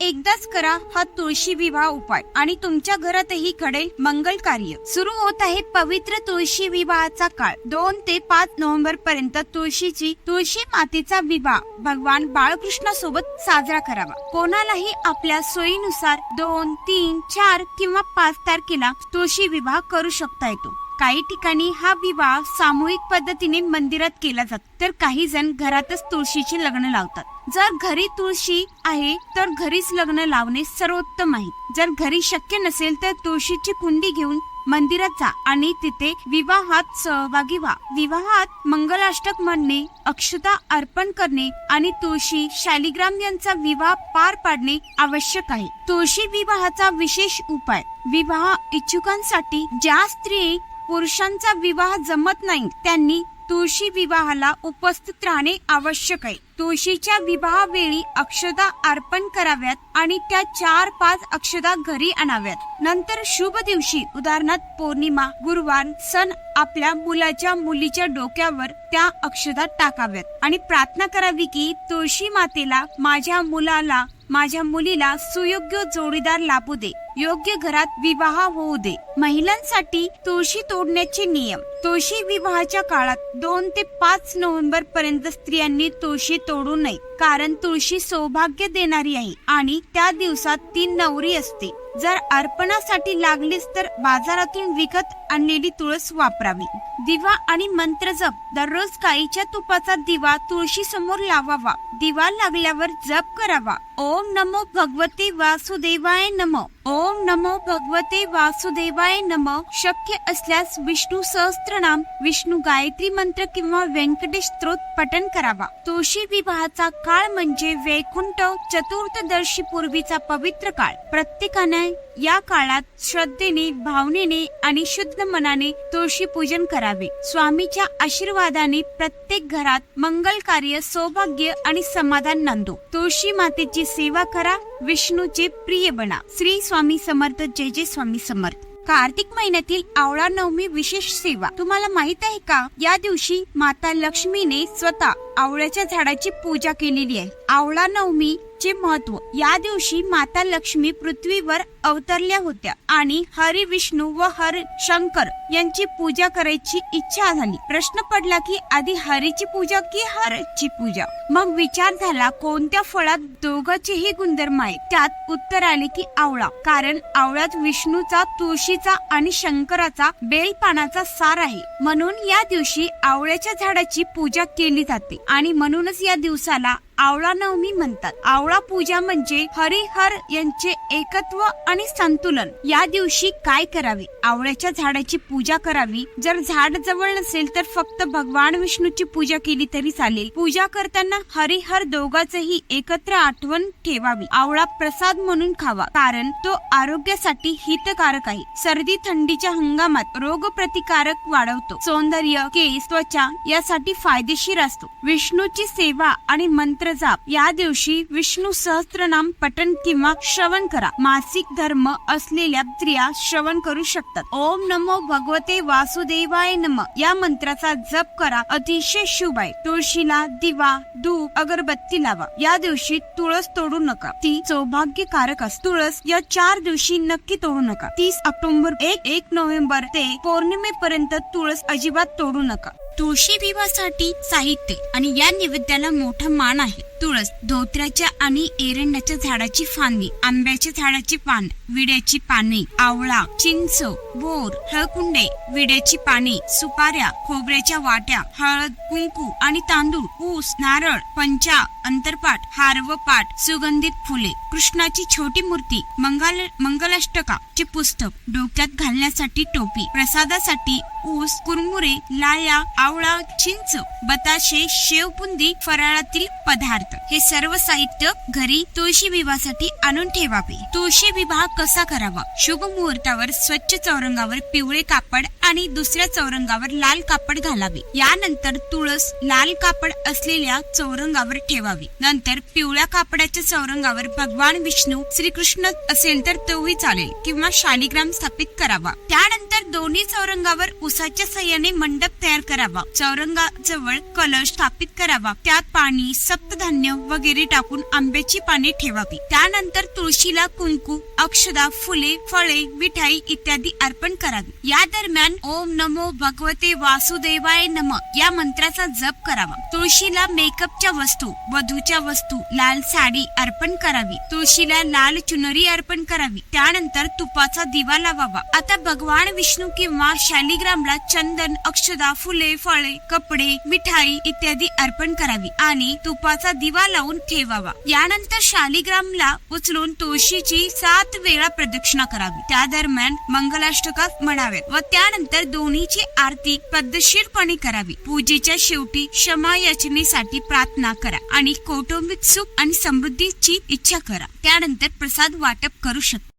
एकदाच करा हा तुळशी विवाह उपाय. आणि तुमच्या घरातही घडेल मंगल कार्य. सुरू होत आहे पवित्र तुळशी विवाहाचा काळ. दोन ते पाच नोव्हेंबर पर्यंत तुळशीची तुळशी मातेचा विवाह भगवान बाळकृष्ण सोबत साजरा करावा. कोणालाही आपल्या सोयीनुसार दोन तीन चार किंवा पाच तारखेला तुळशी विवाह करू शकता येतो. काही ठिकाणी हा विवाह सामूहिक पद्धतीने मंदिरात केला जातो. तर काही जण घरातच तुळशीचे लग्न लावतात. जर घरी तुळशी आहे तर घरीच लग्न लावणे सर्वोत्तम आहे. जर घरी शक्य नसेल तर तुळशीची कुंडी घेऊन मंदिरात जा आणि तिथे विवाहात सहभागी व्हा. विवाहात मंगलाष्टक म्हणणे अक्षता अर्पण करणे आणि तुळशी शालिग्राम यांचा विवाह पार पाडणे आवश्यक आहे. तुळशी विवाहाचा विशेष उपाय. विवाह इच्छुकांसाठी ज्या स्त्री पुरुषांचा विवाह जमत नाही त्यांनी तुळशी विवाहाला उपस्थित राहणे आवश्यक आहे. तुळशीच्या विवाहावेळी अक्षदा अर्पण कराव्यात आणि त्या चार पाच अक्षदा घरी आणाव्यात. नंतर शुभ दिवशी उदाहरणार्थ पौर्णिमा गुरुवार सण आपल्या मुलाच्या मुलीच्या डोक्यावर त्या अक्षदा टाकाव्यात. आणि प्रार्थना करावी की तुळशी मातेला माझ्या मुलाला माझ्या मुलीला सुयोग्य जोडीदार लाभू दे. योग्य घरात विवाह होऊ दे. महिलांसाठी तुळशी तोडण्याचे नियम. तुळशी विवाहाच्या काळात दोन ते पाच नोव्हेंबर पर्यंत स्त्रियांनी तुळशी तोडू नये. कारण तुळशी सौभाग्य देणारी आहे आणि त्या दिवसात ती नवरी असते. जर अर्पणासाठी लागलीच तर बाजारातून विकत आणलेली तुळस वापरावी. दिवा आणि मंत्र जप. दररोज गाईच्या तुपाचा दिवा तुळशी समोर लावावा. दिवा लागल्यावर जप करावा. ओम नमो भगवते वासुदेवाय नम. ओम नमो भगवते वासुदेवाय नम. शक्य असल्यास विष्णू सहस्त्रनाम विष्णू गायत्री मंत्र किंवा व्यंकटेश स्त्रोत पठण करावा. तुळशी विवाहाचा काळ म्हणजे वैकुंठ चतुर्थदर्शी पूर्वीचा पवित्र काळ. प्रत्येकाने या काळात श्रद्धेने भावनेने आणि शुद्ध मनाने तुळशी पूजन करावे. स्वामीच्या आशीर्वादाने प्रत्येक घरात मंगल कार्य सौभाग्य आणि समाधान नांदो. तुळशी मातेची सेवा करा विष्णूचे प्रिय बना. श्री स्वामी समर्थ जय जय स्वामी समर्थ. कार्तिक महिन्यातील आवळा नवमी विशेष सेवा. तुम्हाला माहीत आहे का? या दिवशी माता लक्ष्मीने स्वतः आवळ्याच्या झाडाची पूजा केलेली आहे. आवळा नवमी चे महत्त्व या दिवशी माता लक्ष्मी पृथ्वीवर अवतरल्या होत्या आणि हरी विष्णू व हर शंकर यांची पूजा करायची इच्छा झाली. प्रश्न पडला की आधी हरीची पूजा की हरची पूजा? मग विचार झाला कोणत्या फळात दोघांचेही गुणधर्म आहे त्यात उत्तर आले की आवळा. कारण आवळ्यात विष्णूचा तुळशीचा आणि शंकराचा बेलपानाचा सार आहे. म्हणून या दिवशी आवळ्याच्या झाडाची पूजा केली जाते आणि म्हणूनच या दिवसाला आवळा नवमी म्हणतात. आवळा पूजा म्हणजे हरिहर यांचे एकत्व आणि संतुलन. या दिवशी काय करावे? आवळ्याच्या झाडाची पूजा करावी. जर झाड जवळ नसेल तर फक्त भगवान विष्णूची पूजा केली तरी चालेल. पूजा करताना हरिहर दोघांचही एकत्र आठवण ठेवावी. आवळा प्रसाद म्हणून खावा. कारण तो आरोग्यासाठी हितकारक आहे. सर्दी थंडीच्या हंगामात रोग प्रतिकारक वाढवतो. सौंदर्य केस त्वचा यासाठी फायदेशीर असतो. विष्णूची सेवा आणि मंत्र जाप या दिवशी विष्णू सहस्त्रनाम पठण किंवा श्रवण करा. मासिक धर्म असलेल्या स्त्रिया श्रवण करू शकतात. ओम नमो भगवते वासुदेवाय नम. या मंत्राचा जप करा. अतिशय शुभ आहे तुळशीला दिवा धूप अगरबत्ती लावा. या दिवशी तुळस तोडू नका. ती सौभाग्यकारक असते. तुळस या चार दिवशी नक्की तोडू नका. तीस ऑक्टोबर एक एक नोव्हेंबर ते पौर्णिमेपर्यंत तुळस अजिबात तोडू नका. तुळशी विवाहासाठी साहित्य आणि या नैवेद्याला मोठा मान आहे. तुळस धोत्र्याच्या आणि एरंडाच्या झाडाची फांदी आंब्याच्या झाडाची पान विड्याची पाने आवळा चिंच बोर हळकुंडे विड्याची पाने सुपाऱ्या खोबऱ्याच्या वाट्या हळद कुंकू आणि तांदूळ ऊस नारळ पंचा अंतरपाठ हार व पाठ सुगंधित फुले कृष्णाची छोटी मूर्ती मंगल मंगलाष्टका चे पुस्तक डोक्यात घालण्यासाठी टोपी प्रसादासाठी ऊस कुरमुरे लाया आवळा चिंच बताशे शेवपुंदी फराळातील पदार्थ. हे सर्व साहित्य घरी तुळशी विवाहासाठी आणून ठेवावे. तुळशी विवाह कसा करावा? शुभ मुहूर्तावर स्वच्छ चौरंगावर पिवळे कापड आणि दुसऱ्या चौरंगावर लाल कापड घालावे. यानंतर तुळस लाल कापड असलेल्या चौरंगावर ठेवावी. नंतर पिवळ्या कापडाच्या चौरंगावर भगवान विष्णू श्रीकृष्ण असेल तर तोही चालेल किंवा शालिग्राम स्थापित करावा. त्यानंतर दोन्ही चौरंगावर उस उसाच्या सहाय्याने मंडप तयार करावा. चौरंगाजवळ कलश स्थापित करावा. त्यात पाणी सप्तधान्य वगैरे टाकून आंब्याची पाने ठेवावी. त्यानंतर तुळशीला कुंकू अक्षदा फुले फळे मिठाई इत्यादी अर्पण करावी. या दरम्यान ओम नमो भगवते वासुदेवाय नम या मंत्राचा जप करावा. तुळशीला मेकअपच्या वस्तू वधूच्या वस्तू लाल साडी अर्पण करावी. तुळशीला लाल चुनरी अर्पण करावी. त्यानंतर तुपाचा दिवा लावावा. आता भगवान विष्णू किंवा शालिग्राम शालिग्रामला चंदन अक्षदा फुले फळे कपडे मिठाई इत्यादी अर्पण करावी आणि तुपाचा दिवा लावून ठेवावा. यानंतर शालिग्रामला उचलून तुळशीची सात वेळा प्रदक्षिणा करावी. त्या दरम्यान मंगलाष्टका म्हणाव्यात व त्यानंतर दोन्हीची आरती पद्धतशीरपणे करावी. पूजेच्या शेवटी क्षमा याचनेसाठी प्रार्थना करा आणि कौटुंबिक सुख आणि समृद्धीची इच्छा करा. त्यानंतर प्रसाद वाटप करू शकता.